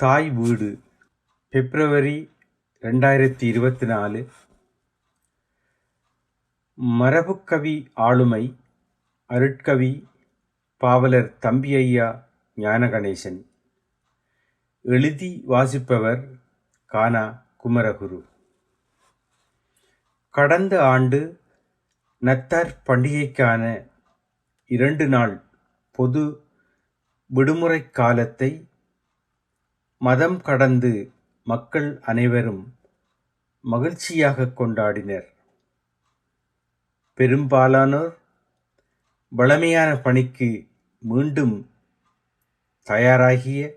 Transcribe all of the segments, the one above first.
தாய் வீடு பிப்ரவரி ரெண்டாயிரத்தி இருபத்தி நாலு. மரபுக்கவி ஆளுமை அருட்கவி பாவலர் தம்பியா ஞானகணேசன். எழுதி வாசிப்பவர் கானா குமரகுரு. கடந்த ஆண்டு நத்தார் பண்டிகைக்கான இரண்டு நாள் பொது விடுமுறை காலத்தை மதம் கடந்து மக்கள் அனைவரும் மகிழ்ச்சியாக கொண்டாடினர். பெரும்பாலானோர் வளமையான பணிக்கு மீண்டும் தயாராகிய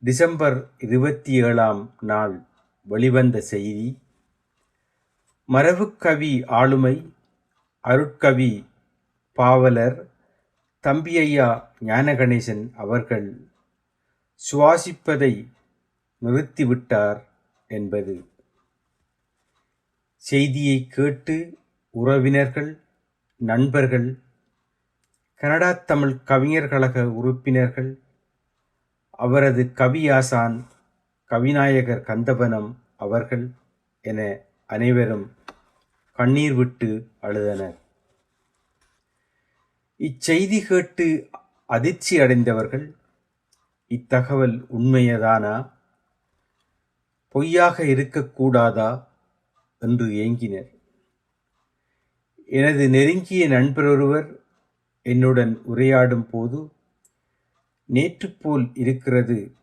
டிசம்பர் இருபத்தி ஏழாம் நாள் வெளிவந்த செய்தி மரபுக்கவி ஆளுமை அருட்கவி பாவலர் தம்பியையா ஞானகணேசன் அவர்கள் சுவாசிப்பதை நிறுத்திவிட்டார் என்பது. செய்தியை கேட்டு உறவினர்கள் நண்பர்கள் கனடா தமிழ் கவிஞர் கழக உறுப்பினர்கள் அவரது கவியாசான் கவிநாயகர் கந்தபனம் அவர்கள் என அனைவரும் கண்ணீர் விட்டு அழுதனர். இச்செய்தி கேட்டு அதிர்ச்சி அடைந்தவர்கள் இத்தகவல் உண்மையதானா? பொய்யாக இருக்கக்கூடாதா? என்று ஏங்கினர். எனது நெருங்கிய நண்பரொருவர் என்னுடன் உரையாடும் போது நேற்று போல் இருக்கிறது.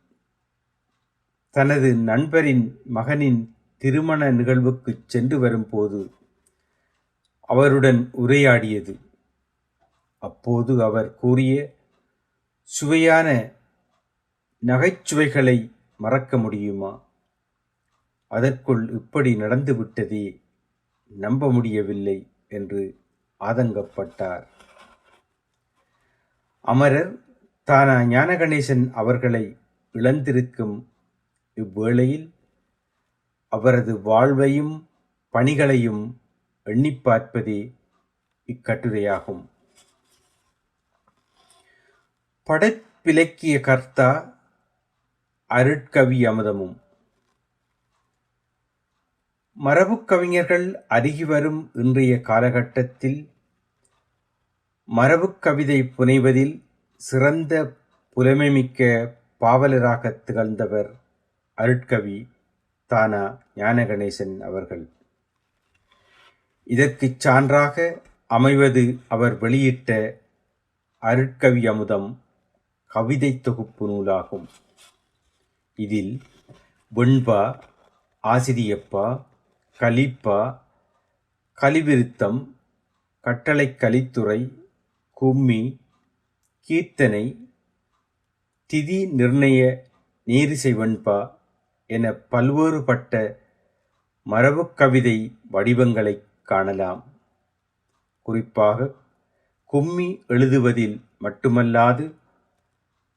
தனது நண்பரின் மகனின் திருமண நிகழ்வுக்கு சென்று வரும்போது அவருடன் உரையாடியது. அப்போது அவர் கூறிய சுவையான நகைச்சுவைகளை மறக்க முடியுமா? அதற்குள் இப்படி நடந்துவிட்டதே நம்ப முடியவில்லை என்று ஆதங்கப்பட்டார். அமரர் தானா ஞானகணேசன் அவர்களை இழந்திருக்கும் இவ்வேளையில் அவரது வாழ்வையும் பணிகளையும் எண்ணி பார்ப்பதே இக்கட்டுரையாகும். படைப்பிலக்கிய கர்த்தா அருட்கவி அமுதமும். மரபுக்கவிஞர்கள் அருகி வரும் இன்றைய காலகட்டத்தில் மரபுக்கவிதை புனைவதில் சிறந்த புலமைமிக்க பாவலராக திகழ்ந்தவர் அருட்கவி தானா ஞானகணேசன் அவர்கள். இதற்குச் சான்றாக அமைவது அவர் வெளியிட்ட அருட்கவி அமுதம் கவிதை தொகுப்பு நூலாகும். இதில் வெண்பா ஆசிரியப்பா கலிப்பா கலிவிருத்தம் கட்டளை கலித்துறை கும்மி கீர்த்தனை திதி நிர்ணய நேரிசை வெண்பா என பல்வேறுபட்ட மரபுக் கவிதை வடிவங்களைக் காணலாம். குறிப்பாக கும்மி எழுதுவதில் மட்டுமல்லாது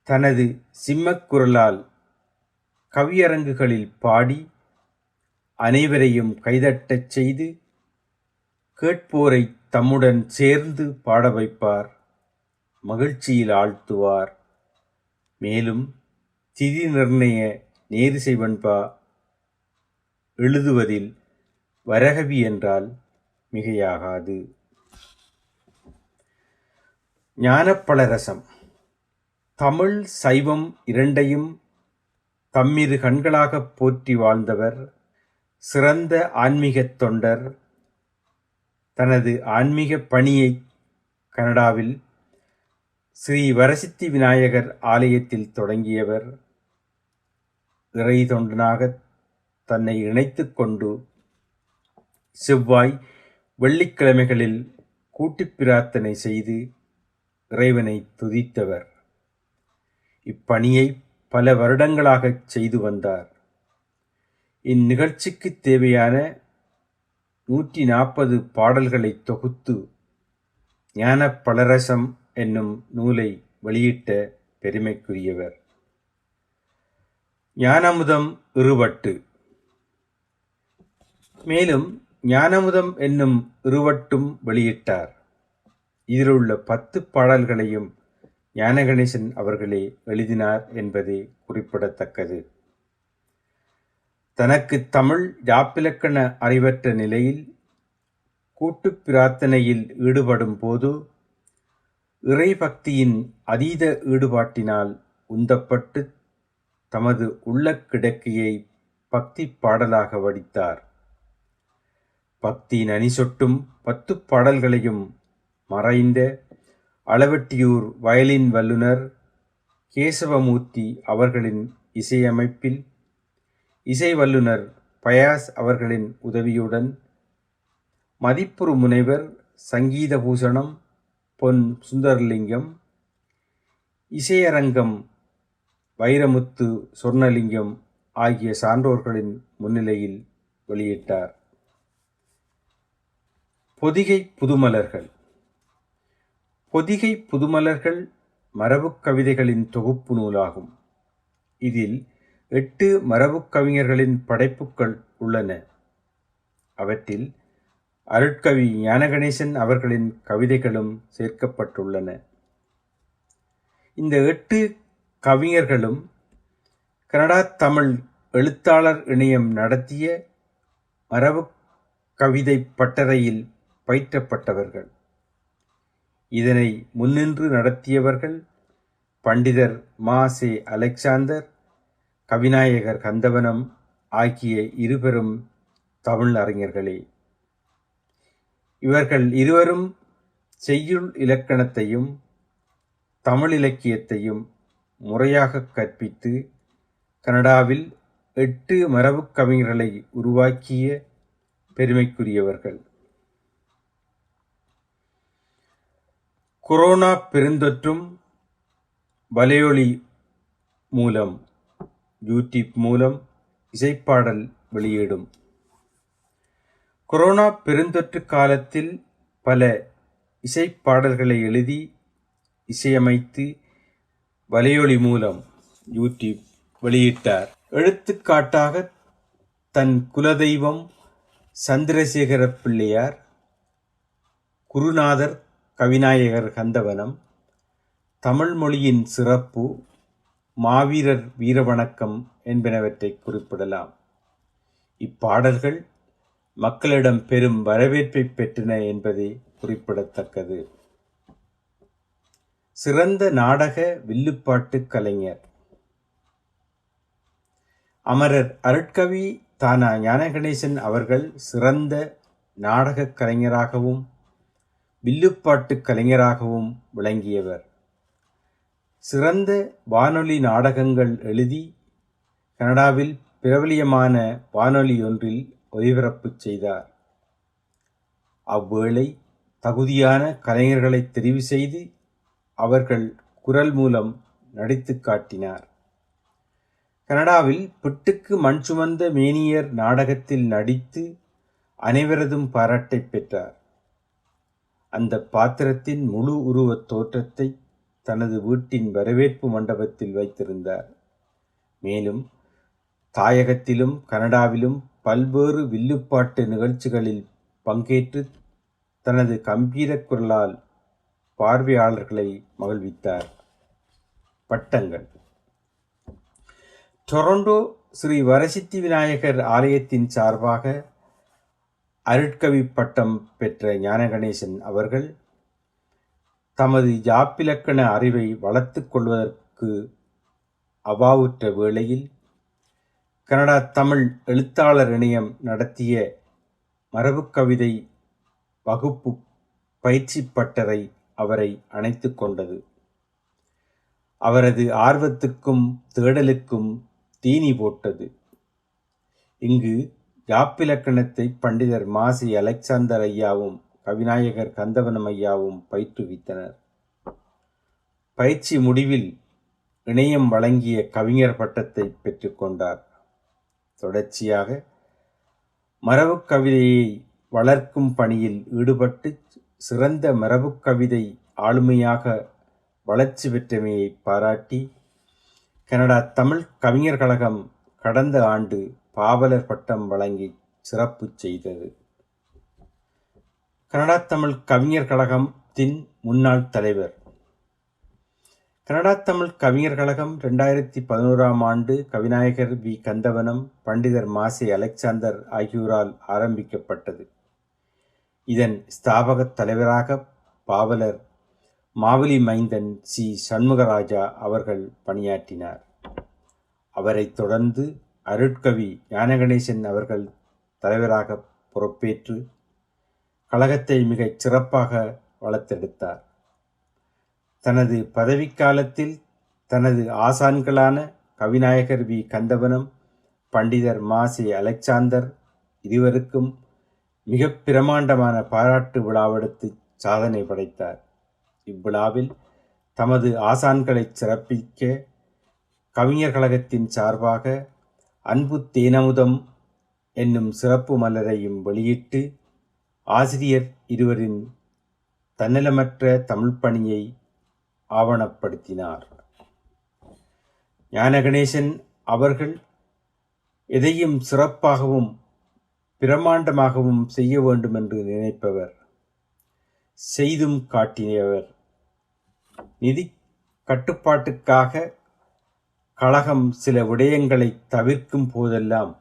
தனது சிம்மக்குரலால் கவியரங்குகளில் பாடி அனைவரையும் கைதட்டச் செய்து கேட்போரை தம்முடன் சேர்ந்து பாட வைப்பார். மகிழ்ச்சியில் ஆழ்த்துவார். மேலும் திதி நிர்ணய நேரிசைவன்பா எழுதுவதில் வரகவி என்றால் மிகையாகாது. ஞானப்பழரசம். தமிழ் சைவம் இரண்டையும் தம்மிரு கண்களாகப் போற்றி வாழ்ந்தவர் சிறந்த ஆன்மீகத் தொண்டர் தனது ஆன்மீக பணியை கனடாவில் ஸ்ரீ வரசித்தி விநாயகர் ஆலயத்தில் தொடங்கியவர். இறை தொண்டனாக தன்னை இணைத்து கொண்டு செவ்வாய் வெள்ளிக்கிழமைகளில் கூட்டுப் பிரார்த்தனை செய்து இறைவனை துதித்தவர். இப்பணியை பல வருடங்களாகச் செய்து வந்தார். இந்நிகழ்ச்சிக்கு தேவையான நூற்றி நாற்பது பாடல்களை தொகுத்து ஞான பலரசம் என்னும் நூலை வெளியிட்ட பெருமைக்குரியவர். ஞானமுதம் இருவட்டு. மேலும் ஞானமுதம் என்னும் இருவட்டும் வெளியிட்டார். இதிலுள்ள பத்து பாடல்களையும் ஞானகணேசன் அவர்களே எழுதினார் என்பது குறிப்பிடத்தக்கது. தனக்கு தமிழ் யாப்பிலக்கண அறிவற்ற நிலையில் கூட்டுப் பிரார்த்தனையில் ஈடுபடும் போது இறைபக்தியின் அதீத ஈடுபாட்டினால் உந்தப்பட்டு தமது உள்ள கிடக்கையை பக்தி பாடலாக வடித்தார். பக்தி நனிசொட்டும் சொட்டும் பாடல்களையும் மறைந்த அளவெட்டியூர் வயலின் வல்லுனர் கேசவமூர்த்தி அவர்களின் இசையமைப்பில் இசை வல்லுனர் பயாஸ் அவர்களின் உதவியுடன் மதிப்புறு முனைவர் சங்கீத பூஷணம் பொன் சுந்தரலிங்கம் இசையரங்கம் வைரமுத்து சொர்ணலிங்கம் ஆகிய சான்றோர்களின் முன்னிலையில் வெளியிட்டார். பொதிகை புதுமலர்கள். பொதிகை புதுமலர்கள் மரபுக் கவிதைகளின் தொகுப்பு நூலாகும். இதில் எட்டு மரபுக் கவிஞர்களின் படைப்புக்கள் உள்ளன. அவற்றில் அருட்கவி ஞானகணேசன் அவர்களின் கவிதைகளும் சேர்க்கப்பட்டுள்ளன. இந்த எட்டு கவிஞர்களும் கனடா தமிழ் எழுத்தாளர் இணையம் நடத்திய மரபு கவிதை பட்டறையில் பயிற்றப்பட்டவர்கள். இதனை முன்னின்று நடத்தியவர்கள் பண்டிதர் மா. சே. அலெக்சாந்தர் கவிநாயகர் கந்தவனம் ஆகிய இருபெரும் தமிழ் அறிஞர்களே. இவர்கள் இருவரும் செய்யுள் இலக்கணத்தையும் தமிழ் இலக்கியத்தையும் முறையாக கற்பித்து கனடாவில் எட்டு மரபுக் கவிஞர்களை உருவாக்கிய பெருமைக்குரியவர்கள். கொரோனா பெருந்தொற்றும் வலையொலி மூலம் யூடியூப் மூலம் இசைப்பாடல் வெளியிடும். கொரோனா பெருந்தொற்று காலத்தில் பல இசைப்பாடல்களை எழுதி இசையமைத்து வலையொலி மூலம் யூடியூப் வெளியிட்டார். எடுத்துக்காட்டாக தன் குலதெய்வம் சந்திரசேகர பிள்ளையார் குருநாதர் கவிநாயகர் கந்தவனம் தமிழ் மொழியின் சிறப்பு மாவீரர் வீரவணக்கம் என்பனவற்றை குறிப்பிடலாம். இப்பாடல்கள் மக்களிடம் பெரும் வரவேற்பை பெற்றன என்பதே குறிப்பிடத்தக்கது. சிறந்த நாடக வில்லுப்பாட்டு கலைஞர். அமரர் அருட்கவி தானா ஞானகணேசன் அவர்கள் சிறந்த நாடகக் கலைஞராகவும் வில்லுப்பாட்டு கலைஞராகவும் விளங்கியவர். சிறந்த வானொலி நாடகங்கள் எழுதி கனடாவில் பிரபலியமான வானொலி ஒன்றில் ஒலிபரப்பு செய்தார். அவ்வேளை தகுதியான கலைஞர்களை தெரிவு செய்து அவர்கள் குரல் மூலம் நடித்து காட்டினார். கனடாவில் பிட்டுக்கு மண் சுமந்த மேனியர் நாடகத்தில் நடித்து அனைவரதும் பாராட்டை பெற்றார். அந்த பாத்திரத்தின் முழு உருவத் தோற்றத்தை தனது வீட்டின் வரவேற்பு மண்டபத்தில் வைத்திருந்தார். மேலும் தாயகத்திலும் கனடாவிலும் பல்வேறு வில்லுப்பாட்டு நிகழ்ச்சிகளில் பங்கேற்று தனது கம்பீர குரலால் பார்வையாளர்களை மகிழ்வித்தார். பட்டங்கள். டொரண்டோ ஸ்ரீ வரசித்தி விநாயகர் ஆலயத்தின் சார்பாக அருட்கவி பட்டம் பெற்ற ஞானகணேசன் அவர்கள் தமது யாப்பிலக்கண அறிவை வளர்த்து கொள்வதற்கு அவாவுற்ற வேளையில் கனடா தமிழ் எழுத்தாளர் இணையம் நடத்திய மரபுக்கவிதை வகுப்பு பயிற்சி பட்டறை அவரை அணைத்து கொண்டது. அவரது ஆர்வத்துக்கும் தேடலுக்கும் தீனி போட்டது. இங்கு யாப்பிலக்கணத்தை பண்டிதர் மாசி அலெக்சாந்தர் ஐயாவும் கவிநாயகர் கந்தவனம் ஐயாவும் பயிற்றுவித்தனர். பயிற்சி முடிவில் இணையம் வழங்கிய கவிஞர் பட்டத்தை பெற்றுக்கொண்டார் தொடர்ச்சியாக மரபுக் கவிதையை வளர்க்கும் பணியில் ஈடுபட்டு சிறந்த மரபுக் கவிதை ஆளுமையாக வளர்ச்சி பெற்றமையை பாராட்டி கனடா தமிழ் கவிஞர் கழகம் கடந்த ஆண்டு பாவலர் பட்டம் வழங்கி சிறப்பு செய்தது. கனடா தமிழ் கவிஞர் கழகத்தின் முன்னாள் தலைவர். கனடா தமிழ் கவிஞர் கழகம் ரெண்டாயிரத்தி பதினோராம் ஆண்டு கவிநாயகர் வி. கந்தவனம் பண்டிதர் மாசி அலெக்சாந்தர் ஆகியோரால் ஆரம்பிக்கப்பட்டது. இதன் ஸ்தாபகத் தலைவராக பாவலர் மாவலி மைந்தன் சி. சண்முகராஜா அவர்கள் பணியாற்றினார். அவரைத் தொடர்ந்து அருட்கவி ஞானகணேசன் அவர்கள் தலைவராக பொறுப்பேற்று கழகத்தை மிகச் சிறப்பாக வளர்த்தெடுத்தார். தனது பதவிக்காலத்தில் தனது ஆசான்களான கவிநாயகர் வி. கந்தவனம் பண்டிதர் மாசி அலெக்சாந்தர் இருவருக்கும் மிக பிரமாண்டமான பாராட்டு விழாவெடுத்து சாதனை படைத்தார். இவ்விழாவில் தமது ஆசான்களை சிறப்பிக்க கவிஞர் கழகத்தின் சார்பாக அன்பு தேனமுதம் என்னும் சிறப்பு மலரையும் வெளியிட்டு ஆசிரியர் இருவரின் தன்னலமற்ற தமிழ் பணியை ஆவணப்படுத்தினார். ஞானகணேசன் அவர்கள் எதையும் சிறப்பாகவும் பிரமாண்டமாகவும் செய்ய வேண்டும் என்று நினைப்பவர். செய்தும் காட்டியவர். நிதி கட்டுப்பாட்டுக்காக கழகம் சில விடயங்களை தவிர்க்கும் போதெல்லாம்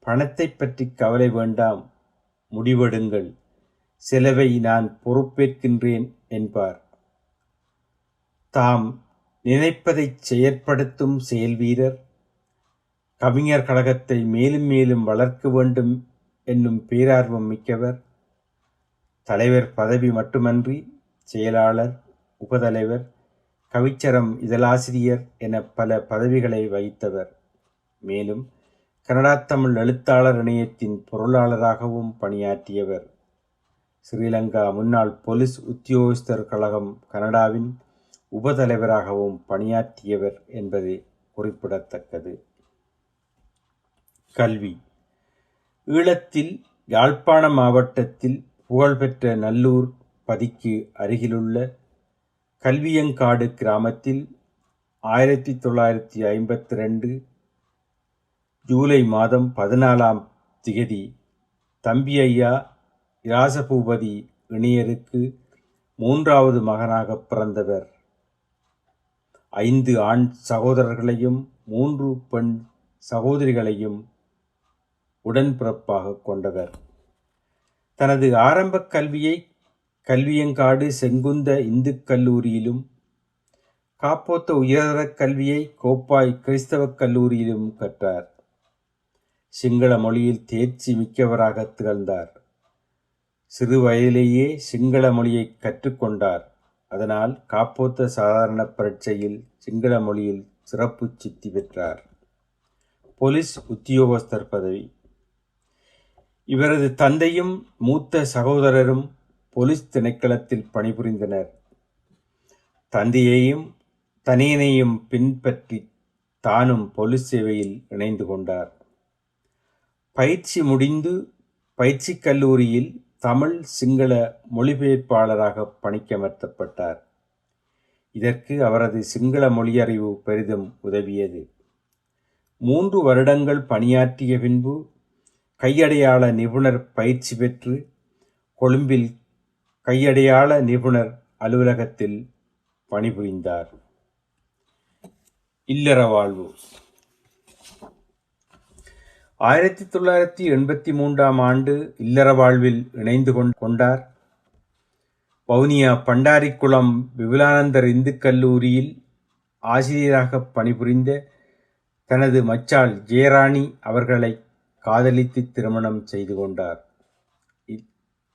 பணத்தை பற்றி கவலை வேண்டாம். முடிவெடுங்கள். செலவை நான் பொறுப்பேற்கின்றேன் என்பார். தாம் நினைப்பதைச் செயற்படுத்தும் செயல்வீரர் கவிஞர் கழகத்தை மேலும் மேலும் வளர்க்க வேண்டும் என்னும் பேரார்வம் மிக்கவர் தலைவர் பதவி மட்டுமன்றி செயலாளர் உபதலைவர் கவிச்சரம் இதழாசிரியர் என பல பதவிகளை வகித்தவர். மேலும் கனடா தமிழ் எழுத்தாளர் இணையத்தின் பொருளாளராகவும் பணியாற்றியவர். ஸ்ரீலங்கா முன்னாள் போலீஸ் உத்தியோகஸ்தர் கழகம் கனடாவின் உபதலைவராகவும் பணியாற்றியவர் என்பது குறிப்பிடத்தக்கது. கல்வி. ஈழத்தில் யாழ்ப்பாண மாவட்டத்தில் புகழ்பெற்ற நல்லூர் பதிக்கு அருகிலுள்ள கல்வியங்காடு கிராமத்தில் ஆயிரத்தி தொள்ளாயிரத்தி ஐம்பத்தி ரெண்டு ஜூலை மாதம் பதினாலாம் திகதி தம்பி ஐயா இராசபூபதி இணையருக்கு மூன்றாவது மகனாக பிறந்தவர். ஐந்து ஆண் சகோதரர்களையும் மூன்று பெண் சகோதரிகளையும் உடன்பிறப்பாக கொண்டவர். தனது ஆரம்ப கல்வியை கல்வியங்காடு செங்குந்த இந்துக் கல்லூரியிலும் காப்போத்த உயர்தரக் கல்வியை கோப்பாய் கிறிஸ்தவக் கல்லூரியிலும் கற்றார். சிங்கள மொழியில் தேர்ச்சி மிக்கவராக திகழ்ந்தார். சிறு வயதிலேயே சிங்கள மொழியை கற்றுக்கொண்டார். அதனால் காப்போத்த சாதாரண பரீட்சையில் சிங்கள மொழியில் சிறப்பு சித்தி பெற்றார். போலீஸ் உத்தியோகஸ்தர் பதவி. இவரது தந்தையும் மூத்த சகோதரரும் போலீஸ் திணைக்களத்தில் பணிபுரிந்தனர். தந்தையையும் தனியனையும் பின்பற்றி தானும் போலீஸ் சேவையில் இணைந்து கொண்டார். பயிற்சி முடிந்து பயிற்சி கல்லூரியில் தமிழ் சிங்கள மொழிபெயர்ப்பாளராக பணிக்கமர்த்தப்பட்டார். இதற்கு அவரது சிங்கள மொழியறிவு பெரிதும் உதவியது. மூன்று வருடங்கள் பணியாற்றிய பின்பு கையடையாள நிபுணர் பயிற்சி பெற்று கொழும்பில் கையடையாள நிபுணர் அலுவலகத்தில் பணிபுரிந்தார். இல்லற வாழ்வு. ஆயிரத்தி தொள்ளாயிரத்தி எண்பத்தி மூன்றாம் ஆண்டு இல்லற வாழ்வில் இணைந்து கொண்டார். வவுனியா பண்டாரிக்குளம் விபுலானந்தர் இந்து கல்லூரியில் ஆசிரியராக பணிபுரிந்த தனது மச்சாள் ஜெயராணி அவர்களை காதலித்து திருமணம் செய்து கொண்டார்.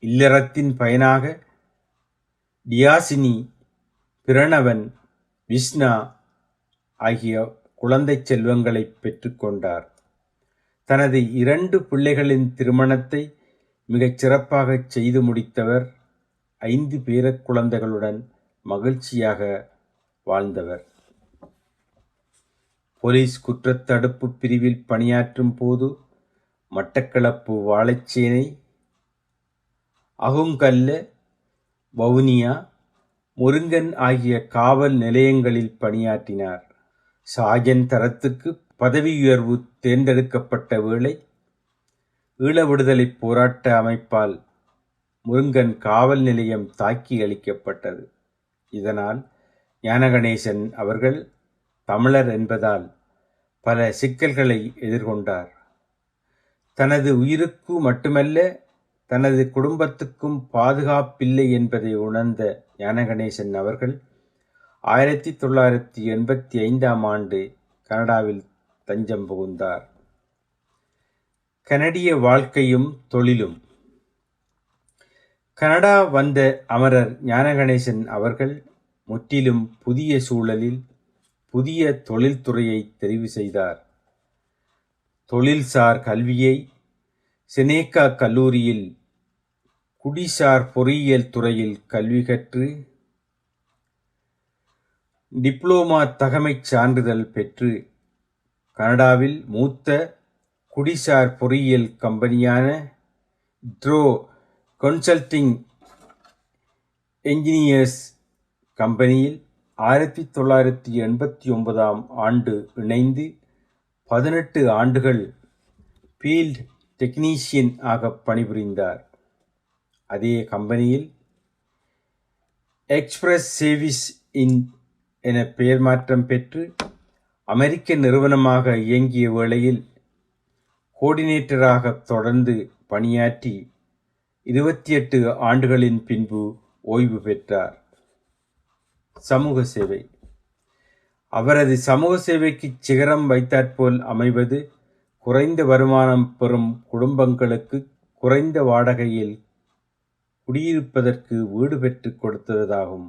இல்லறத்தின் பயனாக டியாசினி பிரணவன் விஷ்ணா ஆகிய குழந்தை செல்வங்களை பெற்றுக்கொண்டார் தனது இரண்டு பிள்ளைகளின் திருமணத்தை மிகச் சிறப்பாக செய்து முடித்தவர் ஐந்து பேரக்குழந்தைகளுடன் மகிழ்ச்சியாக வாழ்ந்தவர். போலீஸ் குற்றத்தடுப்பு பிரிவில் பணியாற்றும் போது மட்டக்களப்பு வாழைச்சேனை அகுங்கல்ல வவுனியா முருங்கன் ஆகிய காவல் நிலையங்களில் பணியாற்றினார். சாஜன் தரத்துக்கு பதவி உயர்வு தேர்ந்தெடுக்கப்பட்ட வேளை ஈழ விடுதலை போராட்ட அமைப்பால் முருங்கன் காவல் நிலையம் தாக்கி அளிக்கப்பட்டது. இதனால் ஞானகணேசன் அவர்கள் தமிழர் என்பதால் பல சிக்கல்களை எதிர்கொண்டார். தனது உயிருக்கு மட்டுமல்ல தனது குடும்பத்துக்கும் பாதுகாப்பில்லை என்பதை உணர்ந்த ஞானகணேசன் அவர்கள் ஆயிரத்தி தொள்ளாயிரத்தி எண்பத்தி ஐந்தாம் ஆண்டு கனடாவில் தஞ்சம் புகுந்தார். கனடிய வாழ்க்கையும் தொழிலும். கனடா வந்த அமரர் ஞானகணேசன் அவர்கள் முற்றிலும் புதிய சூழலில் புதிய தொழில்துறையை தெரிவு செய்தார். தொழில்சார் கல்வியை செனேகா கல்லூரியில் குடிசார் பொறியியல் துறையில் கல்வி கற்று டிப்ளோமா தகமைச் சான்றிதழ் பெற்று கனடாவில் மூத்த குடிசார் பொறியியல் கம்பெனியான ட்ரோ கன்சல்டிங் என்ஜினியர்ஸ் கம்பெனியில் ஆயிரத்தி தொள்ளாயிரத்தி எண்பத்தி ஒன்பதாம் ஆண்டு இணைந்து பதினெட்டு ஆண்டுகள் ஃபீல்ட் டெக்னீஷியன் ஆக பணிபுரிந்தார். அதே கம்பெனியில் எக்ஸ்பிரஸ் சேவிஸ் இன் என பெயர் மாற்றம் பெற்று அமெரிக்க நிறுவனமாக இயங்கிய வேளையில் கோஆர்டினேட்டராக தொடர்ந்து பணியாற்றி இருபத்தி எட்டு ஆண்டுகளின் பின்பு ஓய்வு பெற்றார். சமூக சேவை. அவரது சமூக சேவைக்கு சிகரம் வைத்தாற்போல் அமைவது குறைந்த வருமானம் பெறும் குடும்பங்களுக்கு குறைந்த வாடகையில் குடியிருப்பதற்கு வீடு பெற்றுக் கொடுத்ததாகும்.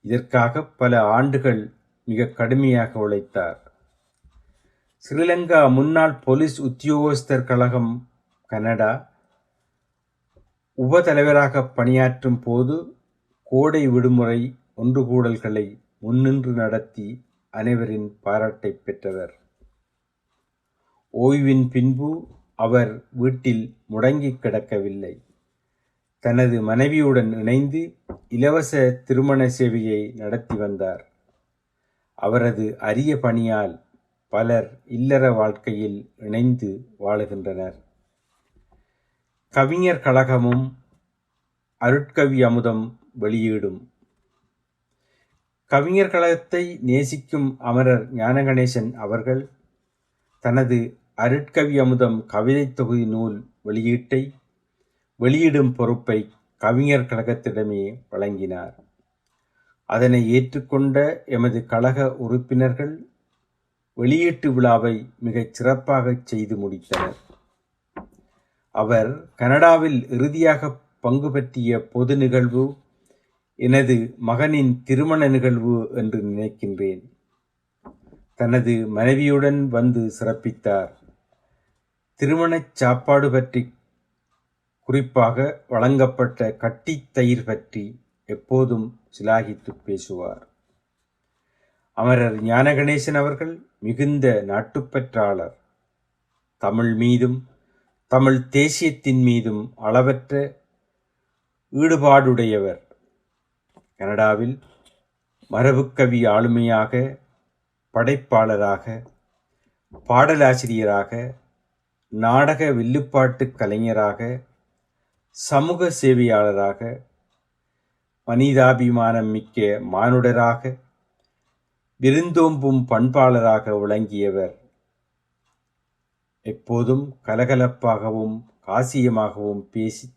இதற்காக பல ஆண்டுகள் மிக கடுமையாக உழைத்தார். ஸ்ரீலங்கா முன்னாள் போலீஸ் உத்தியோகஸ்தர் கழகம் கனடா உபதலைவராக பணியாற்றும் போது கோடை விடுமுறை ஒன்றுகூடல்களை முன்னின்று நடத்தி அனைவரின் பாராட்டை பெற்றவர். ஓய்வின் பின்பு அவர் வீட்டில் முடங்கி கிடக்கவில்லை. தனது மனைவியுடன் இணைந்து இலவச திருமண சேவையை நடத்தி வந்தார். அவரது அரிய பணியால் பலர் இல்லற வாழ்க்கையில் இணைந்து வாழுகின்றனர். கவிஞர் கழகமும் அருட்கவி அமுதம் வெளியீடும். கவிஞர் கழகத்தை நேசிக்கும் அமரர் ஞானகணேசன் அவர்கள் தனது அருட்கவி அமுதம் கவிதை தொகுதி நூல் வெளியீட்டை வெளியிடும் பொறுப்பை கவிஞர் கழகத்திடமே வழங்கினார். அதனை ஏற்றுக்கொண்ட எமது கழக உறுப்பினர்கள் வெளியீட்டு விழாவை மிகச் சிறப்பாக செய்து முடித்தனர். அவர் கனடாவில் இறுதியாக பங்கு பற்றிய பொது நிகழ்வு எனது மகனின் திருமண நிகழ்வு என்று நினைக்கின்றேன். தனது மனைவியுடன் வந்து சிறப்பித்தார். திருமணச் சாப்பாடு பற்றி குறிப்பாக வழங்கப்பட்ட கட்டித் தயிர் பற்றி எப்போதும் சிலாகித்து பேசுவார். அமரர் ஞானகணேசன் அவர்கள் மிகுந்த நாட்டுப்பற்றாளர் தமிழ் மீதும் தமிழ் தேசியத்தின் மீதும் அளவற்ற ஈடுபாடுடையவர். கனடாவில் மரபுக்கவி ஆளுமையாக படைப்பாளராக பாடலாசிரியராக நாடக வில்லுப்பாட்டு கலைஞராக சமூக சேவையாளராக மனிதாபிமானம் மிக்க மானுடராக விருந்தோம்பும் பண்பாளராக விளங்கியவர். எப்போதும் கலகலப்பாகவும் காசியமாகவும் பேசி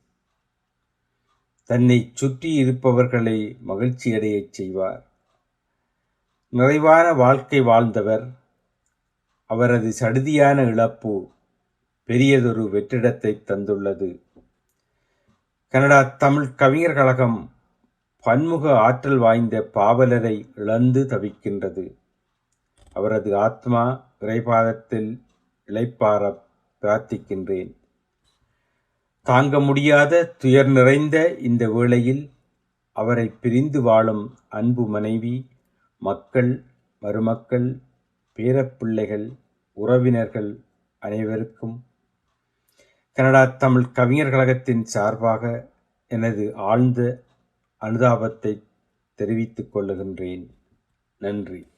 தன்னை சுற்றி இருப்பவர்களை மகிழ்ச்சியடையச் செய்வார். நிறைவான வாழ்க்கை வாழ்ந்தவர். அவரது சடுதியான இழப்பு பெரியதொரு வெற்றிடத்தை தந்துள்ளது. கனடா தமிழ் கவிஞர் கழகம் பன்முக ஆற்றல் வாய்ந்த பாவலரை இழந்து தவிக்கின்றது. அவரது ஆத்மா இறைபாதத்தில் இழைப்பார பிரார்த்திக்கின்றேன். தாங்க முடியாத துயர் நிறைந்த இந்த வேளையில் அவரை பிரிந்து வாழும் அன்பு மனைவி மக்கள் மருமக்கள் பேரப்பிள்ளைகள் உறவினர்கள் அனைவருக்கும் கனடா தமிழ் கவிஞர் கழகத்தின் சார்பாக எனது ஆழ்ந்த அனுதாபத்தை தெரிவித்துக் கொள்ளுகின்றேன். நன்றி.